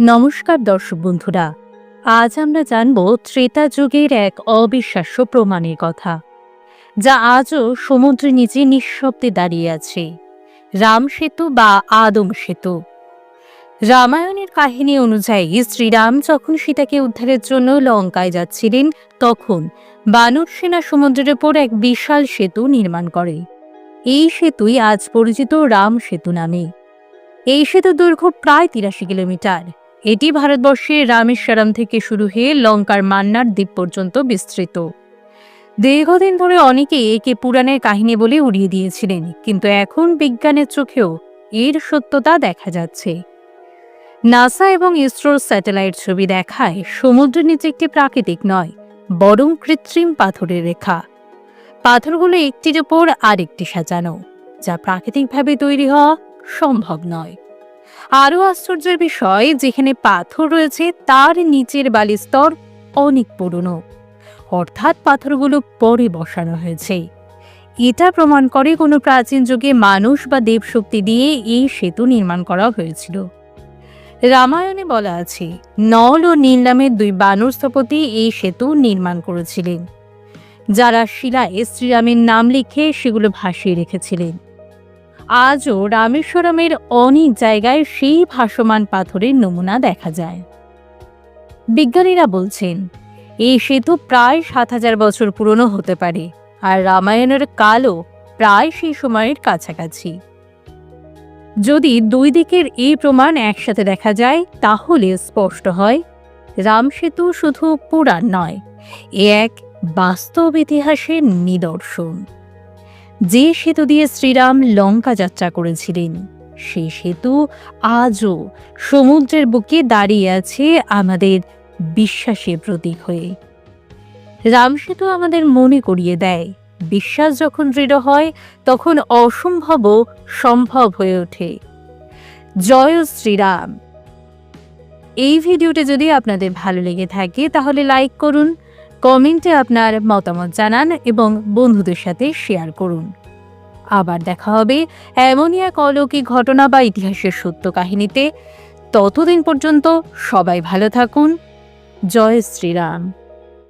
নমস্কার দর্শক বন্ধুরা, আজ আমরা জানব ত্রেতা যুগের এক অবিশ্বাস্য প্রমাণের কথা, যা আজও সমুদ্রের নিচে নিঃশব্দে দাঁড়িয়ে আছে। রাম সেতু বা আদম সেতু। রামায়ণের কাহিনী অনুযায়ী শ্রীরাম যখন সীতাকে উদ্ধারের জন্য লঙ্কায় যাচ্ছিলেন, তখন বানর সেনা সমুদ্রের ওপর এক বিশাল সেতু নির্মাণ করে। এই সেতুই আজ পরিচিত রাম সেতু নামে। এই সেতুর দৈর্ঘ্য প্রায় তিরাশি কিলোমিটার। এটি ভারতবর্ষের রামেশ্বরম থেকে শুরু হয়ে লঙ্কার মান্নার দ্বীপ পর্যন্ত বিস্তৃত। দীর্ঘদিন ধরে অনেকেই একে পুরাণের কাহিনী বলে উড়িয়ে দিয়েছিলেন, কিন্তু এখন বিজ্ঞানের চোখেও এর সত্যতা দেখা যাচ্ছে। নাসা এবং ইসরোর স্যাটেলাইট ছবি দেখায় সমুদ্রের নিচে একটি প্রাকৃতিক নয়, বরং কৃত্রিম পাথরের রেখা। পাথরগুলো একটির ওপর আরেকটি সাজানো, যা প্রাকৃতিকভাবে তৈরি হওয়া সম্ভব নয়। আরও আশ্চর্যের বিষয়, যেখানে পাথর রয়েছে, তার নিচের বালিস্তর অনেক পুরনো। অর্থাৎ পাথরগুলো পরে বসানো হয়েছে। এটা প্রমাণ করে কোনো প্রাচীন যুগে মানুষ বা দেবশক্তি দিয়ে এই সেতু নির্মাণ করা হয়েছিল। রামায়ণে বলা আছে, নল ও নীল নামের দুই বানর স্থপতি এই সেতু নির্মাণ করেছিলেন। যারা শিলায় শ্রীরামের নাম লিখে সেগুলো ভাসিয়ে রেখেছিলেন। আজও রামেশ্বরমের অনেক জায়গায় সেই ভাসমান পাথরের নমুনা দেখা যায়। বিজ্ঞানীরা বলছেন এই সেতু প্রায় সাত হাজার বছর পুরনো হতে পারে আর রামায়ণের কালও প্রায় সেই সময়ের কাছাকাছি। যদি দুই দিকের এই প্রমাণ একসাথে দেখা যায়, তাহলে স্পষ্ট হয়, রাম সেতু শুধু পুরাণ নয়, এ এক বাস্তব ইতিহাসের নিদর্শন। যে সেতু দিয়ে শ্রীরাম লঙ্কা যাত্রা করেছিলেন সেই সেতু আজও সমুদ্রের বুকে দাঁড়িয়ে আছে আমাদের বিশ্বাসের প্রতীক হয়ে। রাম সেতু আমাদের মনে করিয়ে দেয়, বিশ্বাস যখন দৃঢ় হয়, তখন অসম্ভবও সম্ভব হয়ে ওঠে। জয় শ্রীরাম। এই ভিডিওটি যদি আপনাদের ভালো লেগে থাকে, তাহলে লাইক করুন কমেন্টে আপনার মতামত জানান এবং বন্ধুদের সাথে শেয়ার করুন। আবার দেখা হবে এমনই এক অলৌকিক ঘটনা বা ইতিহাসের সত্য কাহিনীতে। ততদিন পর্যন্ত সবাই ভালো থাকুন। জয় শ্রীরাম।